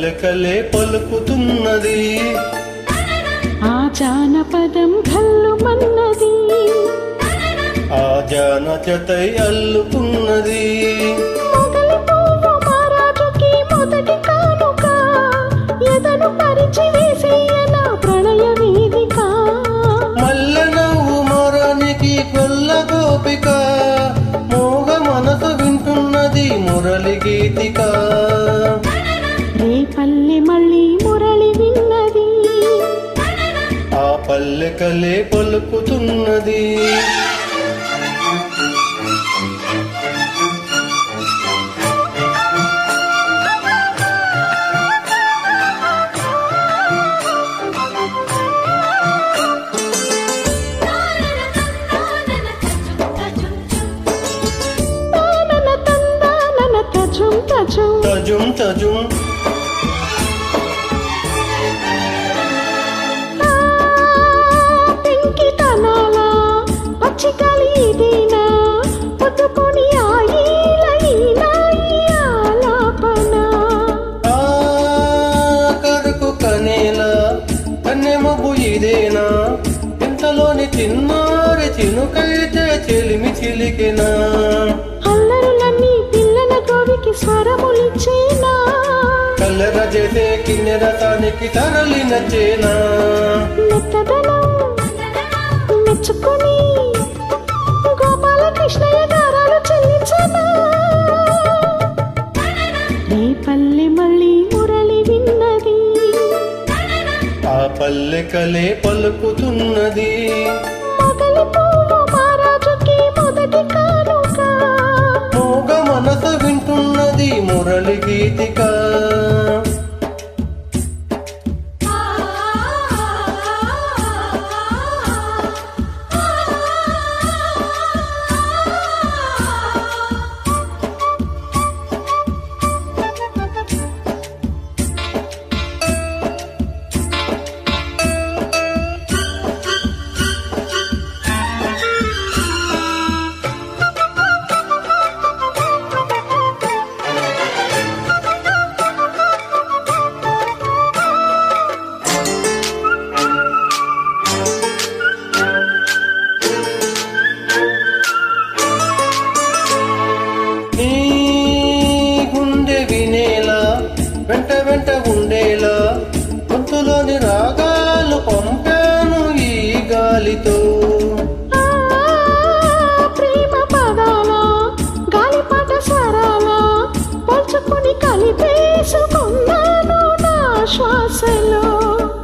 పల్లకలే పలుకుతున్నది. ఆ జానపదం గల్లుమన్నది ఆ జానజతై అల్లుకున్నది గోపిక. మోగ మనసు వింటున్నది మురళి గీతిక. పల్లె మళ్ళీ మురళి విన్నది. ఆ పల్లె కలే పలుకుతున్నది. tajum tajum ఇదేనా? ఇంతలోని చిన్నారి చినుకైతే చెలిమి చిలికెనా? అల్లరులన్నీ పిల్లల గోవికి స్వరములిచ్చేనా? కల్లెర చేసే కిన్నెర తానికి తరలి నచ్చేనా మెత్తదనం పల్లెకలే పలుకుతున్నది. మోగ మనసు వింటున్నది మురళి గీతికా.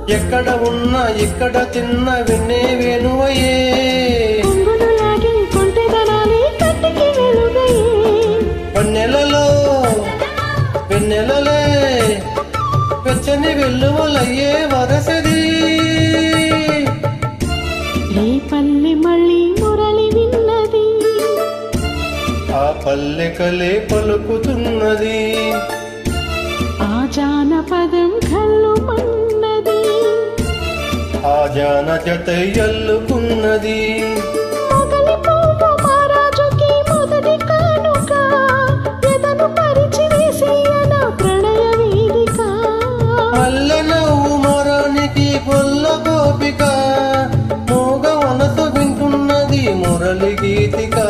ఎక్కడ ఉన్నా ఇక్కడ తిన్న విన్నే వేణువయే. పన్నెలలో వెన్నెలలే వెచ్చని వెల్లువలయ్యే వరసది. రేపల్లి మళ్ళీ మురళి విన్నది. ఆ పల్లెకలే పలుకుతున్నది. ఆ జానపదం కళ్ళు మన్నది మహాజాన జత ఎల్లుకున్నది. అల్లనవ్వు మరానికి పొల్ల గోపిక మోగ వనస వింటున్నది మురళి గీతికా.